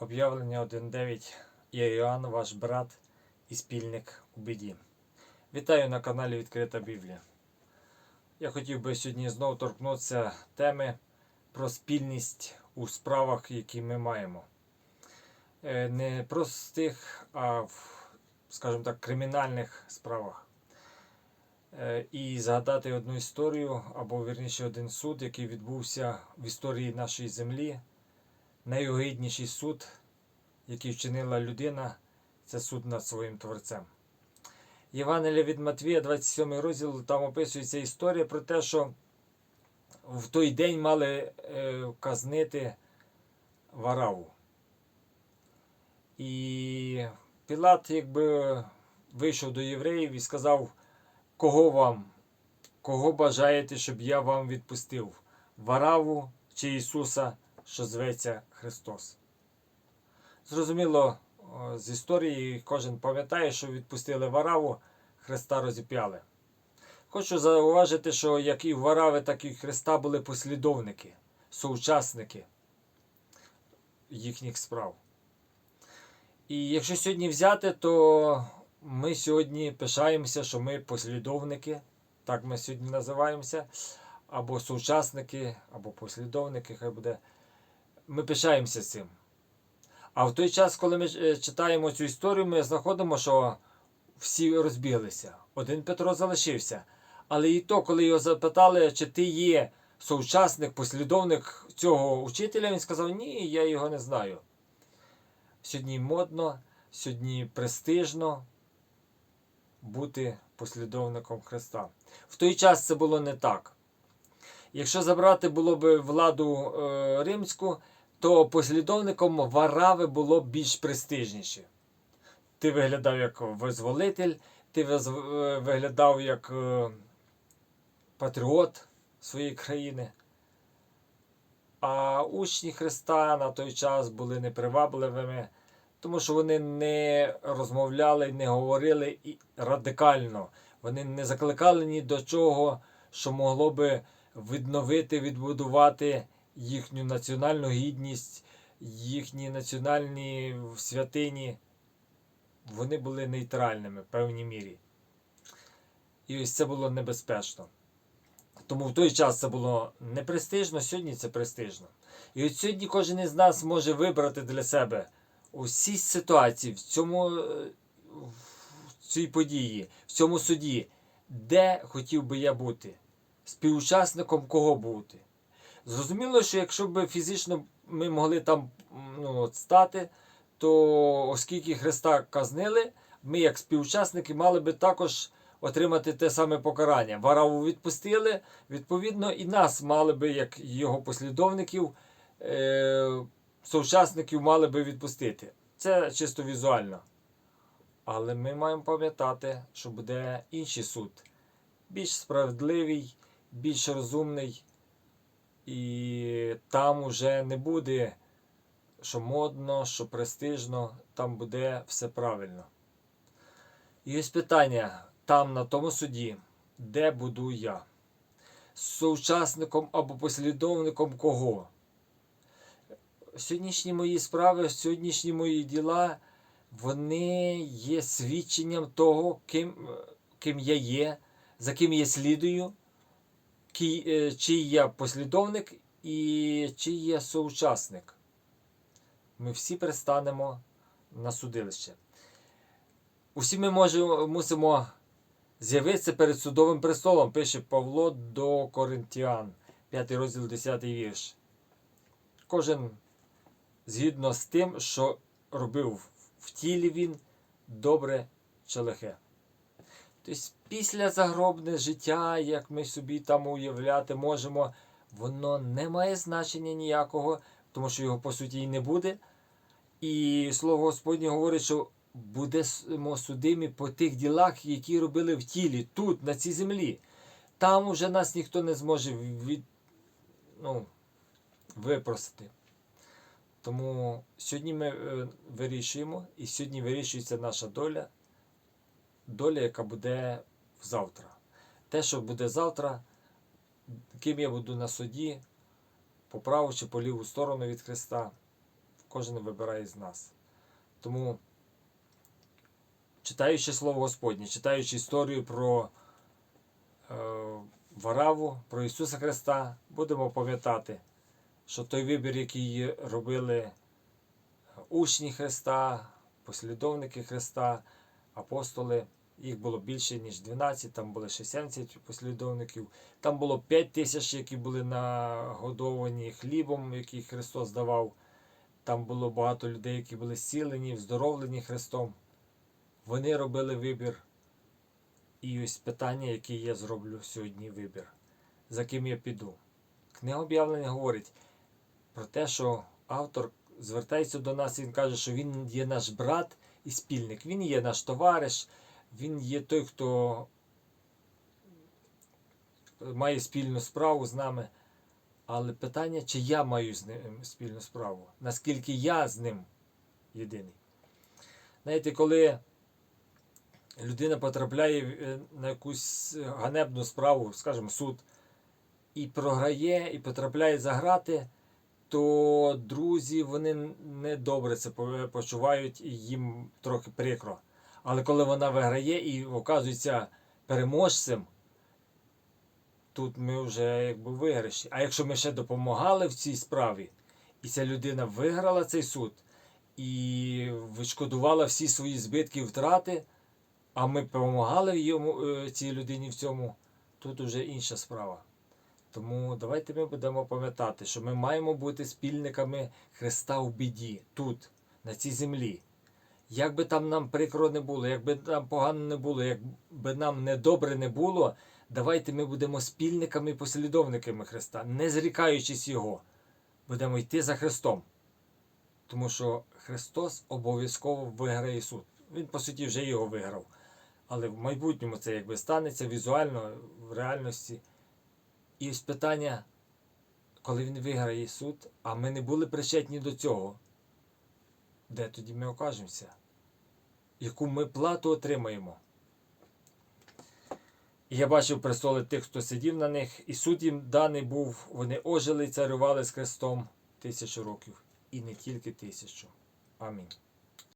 Об'явлення 1.9. Я Іоанн, ваш брат і спільник у біді. Вітаю на каналі Відкрита Біблія. Я хотів би сьогодні знову торкнутися теми про спільність у справах, які ми маємо. Е, Не простих, а в, скажімо так, кримінальних справах. Е, І згадати одну історію, або вірніше один суд, який відбувся в історії нашої землі. Найогидніший суд, який вчинила людина, це суд над своїм творцем. Євангелія від Матвія, 27 розділ, там описується історія про те, що в той день мали е, казнити вараву. І Пілат якби вийшов до євреїв і сказав, кого вам, кого бажаєте, щоб я вам відпустив? Вараву чи Ісуса, що зветься Христос. Зрозуміло, з історії кожен пам'ятає, що відпустили Вараву, Христа розіп'яли. Хочу зауважити, що як і Варави, так і Христа були послідовники, соучасники їхніх справ. І якщо сьогодні взяти, то ми сьогодні пишаємося, що ми послідовники, так ми сьогодні називаємося, або соучасники, або послідовники, хай буде. Ми пишаємося цим. А в той час, коли ми е, читаємо цю історію, ми знаходимо, що всі розбіглися. Один Петро залишився. Але і то, коли його запитали, чи ти є соучасник, послідовник цього учителя, він сказав: Ні, я його не знаю. Сьогодні модно, сьогодні престижно бути послідовником Христа. В той час це було не так. Якщо забрати було б владу е, римську, то послідовником Варави було більш престижніше. Ти виглядав як визволитель, ти е, виглядав як е, патріот своєї країни. А учні Христа на той час були непривабливими, тому що вони не розмовляли, не говорили радикально. Вони не закликали ні до чого, що могло би відновити, відбудувати їхню національну гідність, їхні національні святині. Вони були нейтральними в певній мірі. І ось це було небезпечно. Тому в той час це було не престижно, сьогодні це престижно. І от сьогодні кожен із нас може вибрати для себе усі ситуації в цьому е, в цій події, в цьому суді, де хотів би я бути, співучасником кого бути. Зрозуміло, що якщо б фізично ми могли там ну, от стати, то оскільки Христа казнили, ми, як співучасники, мали би також отримати те саме покарання. Вараву відпустили, відповідно, і нас мали би, як його послідовників, е- соучасників мали би відпустити. Це чисто візуально. Але ми маємо пам'ятати, що буде інший суд. Більш справедливий, більш розумний. І там уже не буде, що модно, що престижно, там буде все правильно. І ось питання там, на тому суді, де буду я? Соучасником або послідовником кого? Сьогоднішні мої справи, сьогоднішні мої діла, вони є свідченням того, ким, ким я є, за ким я слідую, чий я послідовник і чий я соучасник. Ми всі пристанемо на судилище. Усі ми можемо, мусимо з'явитися перед судовим престолом, пише Павло до Коринтіан, 5 розділ 10 вірш. Кожен згідно з тим, що робив в тілі він добре чи лихе. Тобто після загробне життя, як ми собі там уявляти можемо, воно не має значення ніякого, тому що його по суті і не буде. І слово Господнє говорить, що будемо судимі по тих ділах, які робили в тілі, тут, на цій землі. Там уже нас ніхто не зможе від, ну, випросити. Тому сьогодні ми е, вирішуємо, і сьогодні вирішується наша доля, доля, яка буде завтра. Те, що буде завтра, ким я буду на суді, по праву чи по ліву сторону від Христа, кожен вибирає з нас. Тому, читаючи Слово Господнє, читаючи історію про е, Вараву, про Ісуса Христа, будемо пам'ятати, що той вибір, який робили учні Христа, послідовники Христа, апостоли, їх було більше, ніж 12, там були ще 70 послідовників. Там було 5 тисяч, які були нагодовані хлібом, який Христос давав. Там було багато людей, які були зцілені, вздоровлені Христом. Вони робили вибір. І ось питання, яке я зроблю сьогодні вибір. За ким я піду? Книга об'явлення говорить про те, що автор звертається до нас і він каже, що він є наш брат і спільник. Він є наш товариш, він є той, хто має спільну справу з нами. Але питання, чи я маю з ним спільну справу? Наскільки я з ним єдиний? Знаєте, коли людина потрапляє е, на якусь ганебну справу, скажімо, суд, і програє, і потрапляє за грати, то друзі вони не добре це почувають і їм трохи прикро. Але коли вона виграє і оказується переможцем, тут ми вже якби виграші. А якщо ми ще допомагали в цій справі, і ця людина виграла цей суд і відшкодувала всі свої збитки і втрати, а ми допомагали йому, е, цій людині в цьому, тут уже інша справа. Тому давайте ми будемо пам'ятати, що ми маємо бути спільниками Христа у біді тут, на цій землі. Як би там нам прикро не було, як би нам погано не було, як би нам недобре не було, давайте ми будемо спільниками і послідовниками Христа, не зрікаючись Його. Будемо йти за Христом. Тому що Христос обов'язково виграє суд. Він, по суті, вже його виграв. Але в майбутньому це якби станеться візуально, в реальності. І ось питання, коли він виграє суд, а ми не були причетні до цього, де тоді ми окажемося? Яку ми плату отримаємо? І я бачив престоли тих, хто сидів на них, і суд їм даний був, вони ожили і царювали з Христом тисячу років. І не тільки тисячу. Амінь.